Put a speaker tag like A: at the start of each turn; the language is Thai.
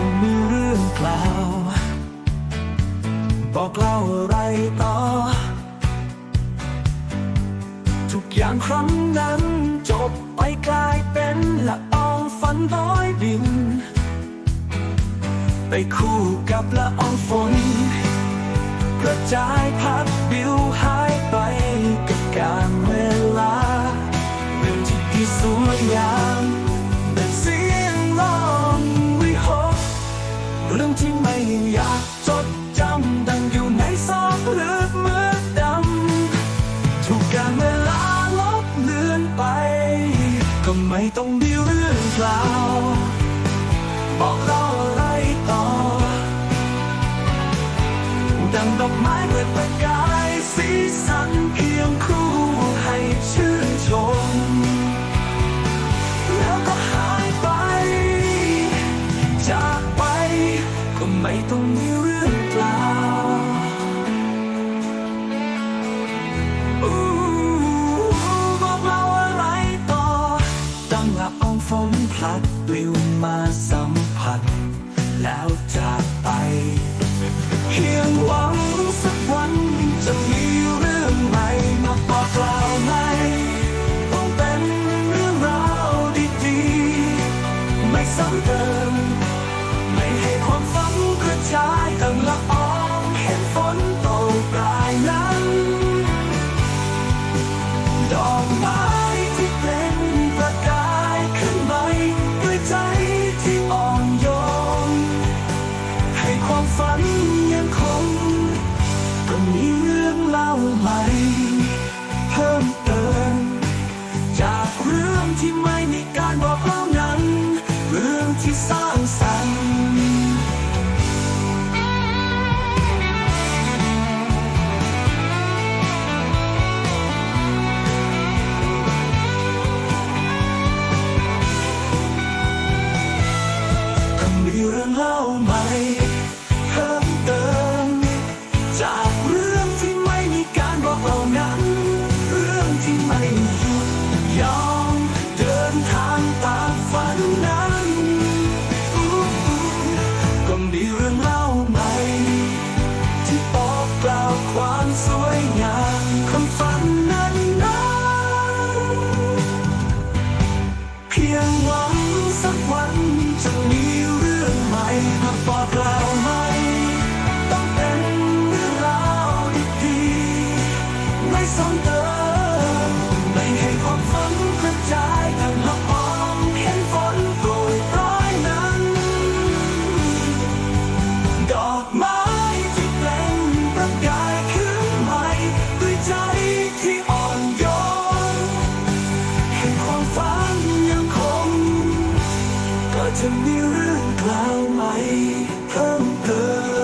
A: ต้องมีเรื่องกล่าว บอกเล่าอะไรต่อ ทุกอย่างครั้งนั้นจบไปกลายเป็นละอองฝันลอยดิน ไปคู่กับละอองฝน กระจายพัดบิวหายไป ไม่ต้องมีเรื่องกล่าวบอกเล่าอะไรต่อ ดังดอกไม้เปิดประกายสีสันเคียงคู่ให้ชื่นชม แล้วก็หายไป จากไปก็ไม่ต้องมีเรื่อง พัดปลิวมาสัมผัส แล้วจากไป เพียงหวังสักวันจะมีเรื่องใหม่มาบอกกล่าวในต้องเป็นเรื่องราวดีๆ ไม่ซ้ำเติม ไม่ให้ความฝันกระจายตั้งละออ เพิ่มเติม จากเรื่องที่ไม่มีการบอกเล่านั้น เรื่องที่สร้างสรรค์ก็มีเรื่องเล่าใหม่ สวยงามของฝันนั้นนั้นเพียงหวังสักวันจะมีเรื่องใหม่มาบอกกล่าวไหม่ต้องเป็นเรื่องราวดีๆไม่ซ้ำเติ จะมีเรื่องกล่าวใหม่เพิ่มเติม